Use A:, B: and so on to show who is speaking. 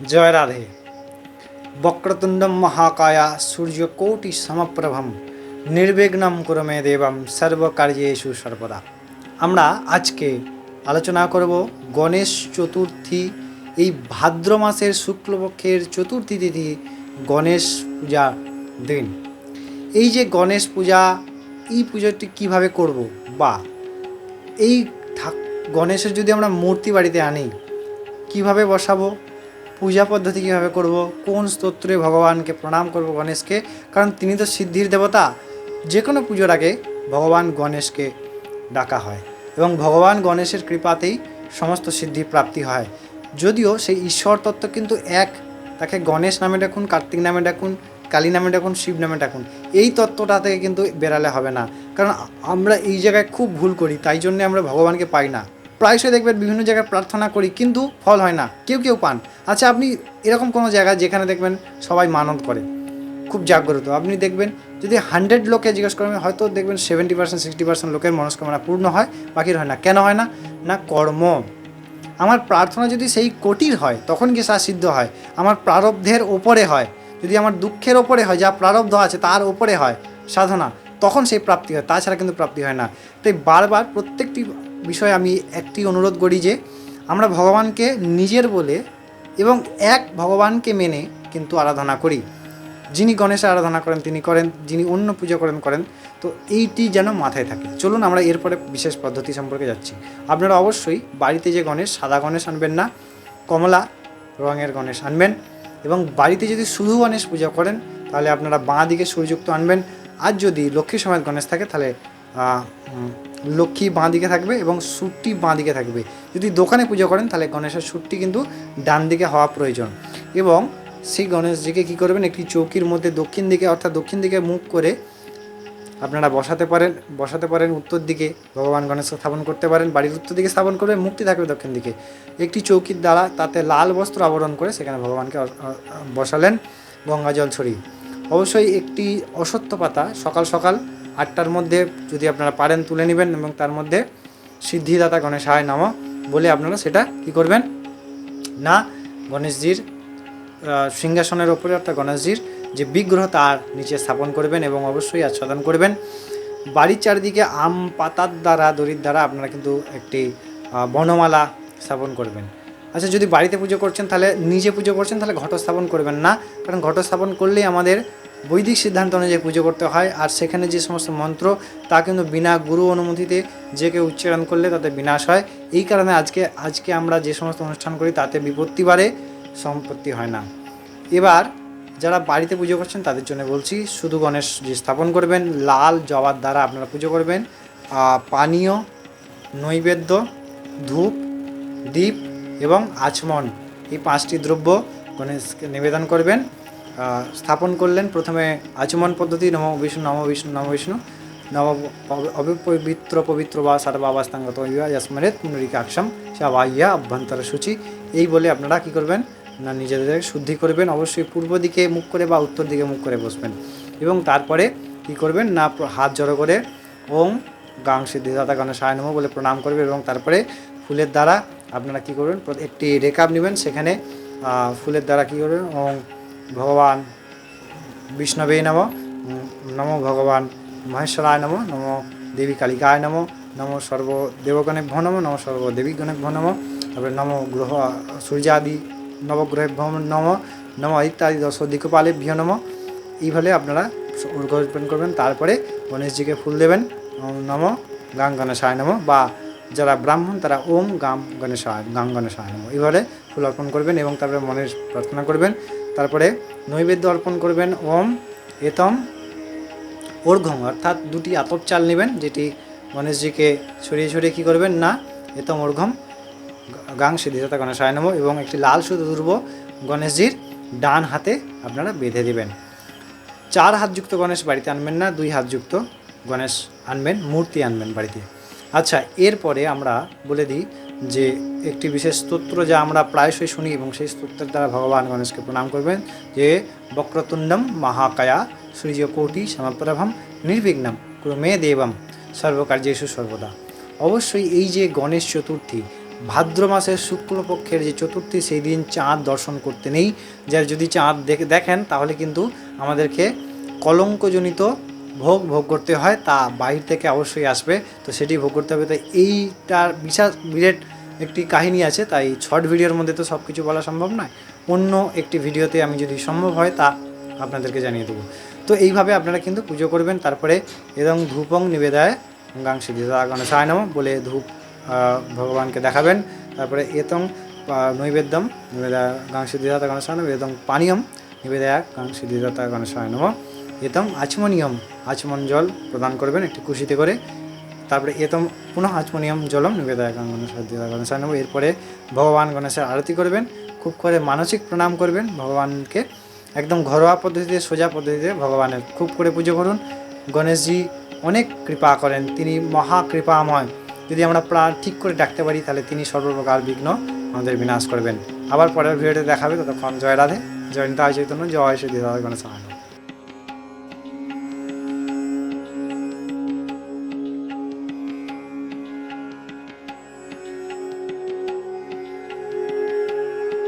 A: জয় রাধে। বক্রতুণ্ডম মহাকায়া সূর্যকোটি সমপ্রভম, নির্বিঘ্নম কুরমে দেবম সর্বকার্যেষু সর্বদা। আমরা আজকে আলোচনা করব গণেশ চতুর্থী, এই ভাদ্র মাসের শুক্লপক্ষের চতুর্থী তিথি গণেশ পূজা দিন। এই যে গণেশ পূজা, এই পুজোটি কীভাবে করব বা এই গণেশের যদি আমরা মূর্তি বাড়িতে আনি, কীভাবে বসাবো? পূজা পদ্ধতি কীভাবে করব, কোন স্তোত্রে ভগবানকে প্রণাম করব গণেশকে, কারণ তিনি তো সিদ্ধির দেবতা। যে কোনো পুজোর আগে ভগবান গণেশকে ডাকা হয় এবং ভগবান গণেশের কৃপাতেই সমস্ত সিদ্ধি প্রাপ্তি হয়। যদিও সেই ঈশ্বর তত্ত্ব কিন্তু এক, তাকে গণেশ নামে ডাকুন, কার্তিক নামে ডাকুন, কালী নামে ডাকুন, শিব নামে ডাকুন, এই তত্ত্বটা থেকে কিন্তু বেরালে হবে না। কারণ আমরা এই জায়গায় খুব ভুল করি, তাই জন্যে আমরা ভগবানকে পাই না। প্রায়শই দেখবেন বিভিন্ন জায়গায় প্রার্থনা করি, কিন্তু ফল হয় না। কেউ কেউ পান। আচ্ছা আপনি এরকম কোনো জায়গা যেখানে দেখবেন সবাই মানত করে, খুব জাগ্রত। আপনি দেখবেন যদি হান্ড্রেড লোকে জিজ্ঞেস করেন, হয়তো দেখবেন সেভেন্টি পার্সেন্ট, সিক্সটি পার্সেন্ট লোকের মনস্কামনা পূর্ণ হয় বাকির হয় না। কেন হয় না? না, কর্ম। আমার প্রার্থনা যদি সেই কোটির হয়, তখন কি সা সিদ্ধ হয়? আমার প্রারব্ধের ওপরে হয়। যদি আমার দুঃখের ওপরে হয়, যা প্রারব্ধ আছে, তার ওপরে হয় সাধনা, তখন সেই প্রাপ্তি হয়। তাছাড়া কিন্তু প্রাপ্তি হয় না। তাই বারবার প্রত্যেকটি বিষয়ে আমি একটি অনুরোধ করি যে, আমরা ভগবানকে নিজের বলে এবং এক ভগবানকে মেনে কিন্তু আরাধনা করি। যিনি গণেশের আরাধনা করেন, তিনি করেন, যিনি অন্য পুজো করেন করেন। তো এইটি যেন মাথায় থাকে। চলুন আমরা এরপরে বিশেষ পদ্ধতি সম্পর্কে যাচ্ছি। আপনারা অবশ্যই বাড়িতে যে গণেশ, সাদা গণেশ আনবেন না, কমলা রঙের গণেশ আনবেন এবং বাড়িতে যদি শুধু গণেশ পূজা করেন, তাহলে আপনারা বাঁ দিকে সূর্যযুক্ত আনবেন। আর যদি লক্ষ্মী সমেত গণেশ থাকে, তাহলে লক্ষ্মী বাঁ দিকে থাকবে এবং সুটটি বাঁ দিকে থাকবে। যদি দোকানে পুজো করেন, তাহলে গণেশের সুটটি কিন্তু ডান দিকে হওয়া প্রয়োজন। এবং সেই গণেশজিকে কী করবেন? একটি চৌকির মধ্যে দক্ষিণ দিকে, অর্থাৎ দক্ষিণ দিকে মুখ করে আপনারা বসাতে পারেন বসাতে পারেন, উত্তর দিকে ভগবান গণেশকে স্থাপন করতে পারেন, বাড়ির উত্তর দিকে স্থাপন করবে, মুক্তি থাকবে দক্ষিণ দিকে। একটি চৌকির দ্বারা তাতে লাল বস্ত্র আবরণ করে সেখানে ভগবানকে বসালেন গঙ্গা জল ছড়িয়ে। অবশ্যই একটি অসত্য পাতা সকাল সকাল আটটার মধ্যে যদি আপনারা পারেন তুলে নেবেন এবং তার মধ্যে সিদ্ধিদাতা গণেশায় নাম বলে আপনারা সেটা কি করবেন? না, গণেশজির সিংহাসনের ওপরে অর্থাৎ গণেশজির যে বিগ্রহ তার নিচে স্থাপন করবেন এবং অবশ্যই আচ্ছাদন করবেন। বাড়ির চারিদিকে আম পাতার দ্বারা, দড়ির দ্বারা আপনারা কিন্তু একটি বনমালা স্থাপন করবেন। আচ্ছা যদি বাড়িতে পুজো করছেন, তাহলে নিজে পুজো করছেন, তাহলে ঘট স্থাপন করবেন না। কারণ ঘট স্থাপন করলেই আমাদের বৈদিক সিদ্ধান্ত অনুযায়ী পুজো করতে হয়। আর সেখানে যে সমস্ত মন্ত্র, তা কিন্তু বিনা গুরু অনুমতিতে যে কেউ উচ্চারণ করলে তাতে বিনাশ হয়। এই কারণে আজকে আজকে আমরা যে সমস্ত অনুষ্ঠান করি, তাতে বিপত্তি বাড়ে, সম্পত্তি হয় না। এবার যারা বাড়িতে পুজো করছেন, তাদের জন্য বলছি, শুধু গণেশ যে স্থাপন করবেন, লাল জবার দ্বারা আপনারা পুজো করবেন। পানীয়, নৈবেদ্য, ধূপ, দীপ এবং আচমন, এই পাঁচটি দ্রব্য গণেশকে নিবেদন করবেন স্থাপন করলেন। প্রথমে আচমন পদ্ধতি, নম বিষ্ণু নম বিষ্ণু নম বিষ্ণু নব অবিপবিত্র পবিত্র বা সর্বাবাস্তাঙ্গত ইয়া যস্মরেত পুনরিকাক্ষম ইয়া অভ্যন্তর সূচি। এই বলে আপনারা কি করবেন? না, নিজেদের শুদ্ধি করবেন, অবশ্যই পূর্ব দিকে মুখ করে বা উত্তর দিকে মুখ করে বসবেন। এবং তারপরে কি করবেন? না হাত জড়ো করে ওম গাং সিদ্ধিদাতা গণেশায় নম বলে প্রণাম করবেন এবং তারপরে ফুলের দ্বারা আপনারা কি করবেন? একটি রেকাব নেবেন, সেখানে ফুলের দ্বারা কি করবেন? ওম ভগবান বিষ্ণবে নম, নমো ভগবান মহেশ্বরায় নম নম দেবী কালিকায় নম নম সর্ব দেবগণেভ্য নম নম সর্ব দেবীগণেভ্য নম, তারপরে নম গ্রহ, সূর্যাদি নবগ্রহেভ্য নম নম ইত্যাদি দশ দিকপালে দিকপালেভ্য নম। এইভাবে আপনারা অর্পণ করবেন। তারপরে গণেশজিকে ফুল দেবেন। নম গাং গণেশায় নম বা যারা ব্রাহ্মণ, তারা ওম গাম গণেশায় গাং গণেশায় নম। এইভাবে ফুল অর্পণ করবেন এবং তারপরে মনের প্রার্থনা করবেন। তারপরে নৈবেদ্য অর্পণ করবেন, ওম এতম অর্ঘম অর্থাৎ দুটি আতপ চাল নেবেন, যেটি গণেশজিকে ছড়িয়ে ছড়িয়ে কী করবেন? না, এতম অর্ঘম গাং সিদ্ধিদাতা গণেশায় নম এবং একটি লাল সুতো দুর্ব গণেশজির ডান হাতে আপনারা বেঁধে দিবেন। চার হাতযুক্ত গণেশ বাড়িতে আনবেন না, দুই হাতযুক্ত গণেশ আনবেন, মূর্তি আনবেন বাড়িতে। আচ্ছা এরপরে আমরা বলে দিই যে একটি বিশেষ স্তোত্র যা আমরা প্রায়শই শুনি এবং সেই স্তোত্রের দ্বারা ভগবান গণেশকে প্রণাম করবেন, যে বক্রতুণ্ডম মহাকায়া সূর্যকোটি সমপ্রভম নির্বিঘ্নম কুরু মে দেবম সর্বকার্যেষু সর্বদা। অবশ্যই এই যে গণেশ চতুর্থী, ভাদ্র মাসের শুক্লপক্ষের যে চতুর্থী, সেই দিন চাঁদ দর্শন করতে নেই। যার যদি চাঁদ দেখে দেখেন, তাহলে কিন্তু আমাদেরকে কলঙ্কজনিত ভোগ ভোগ করতে হয়, তা বাহির থেকে অবশ্যই আসবে। তো সেটি ভোগ করতে হবে। তাই এইটার বিশাল, বিরাট একটি কাহিনী আছে। তাই শর্ট ভিডিওর মধ্যে তো সব কিছু বলা সম্ভব নয়। অন্য একটি ভিডিওতে আমি যদি সম্ভব হয়, তা আপনাদেরকে জানিয়ে দেবো। তো এইভাবে আপনারা কিন্তু পুজো করবেন। তারপরে এবং ধূপং নিবেদায় গাং সিদ্ধিদা গণেশায় নম বলে ধূপ ভগবানকে দেখাবেন। তারপরে এতং নৈবেদ্যম নিবেদায় গাং সিদ্ধিদাতা গণেশায় নম, এতং পানীয়ম নিবেদায় গাং সিদ্ধিদাতা গণেশায় নম। এতং আচমনিয়ম, আচমন জল প্রদান করবেন একটি কুশিতে করে। তারপরে এতম পুনঃ আচমনিয়ম জলম নিবেদায় গণেশ গণেশায় নম এরপরে ভগবান গণেশের আরতি করবেন। খুব করে মানসিক প্রণাম করবেন ভগবানকে। একদম ঘরোয়া পদ্ধতিতে, সোজা পদ্ধতিতে ভগবানের খুব করে পুজো করুন। গণেশজি অনেক কৃপা করেন। তিনি মহা কৃপাময়। যদি আমরা প্রাণ ঠিক করে ডাকতে পারি, তাহলে তিনি সর্বপ্রকার বিঘ্ন আমাদের বিনাশ করবেন। আবার পরের ভিডিওতে দেখাবে। ততক্ষণ জয় রাধে। জয় নিতাই চৈতন্য, জয় শ্রী গণেশ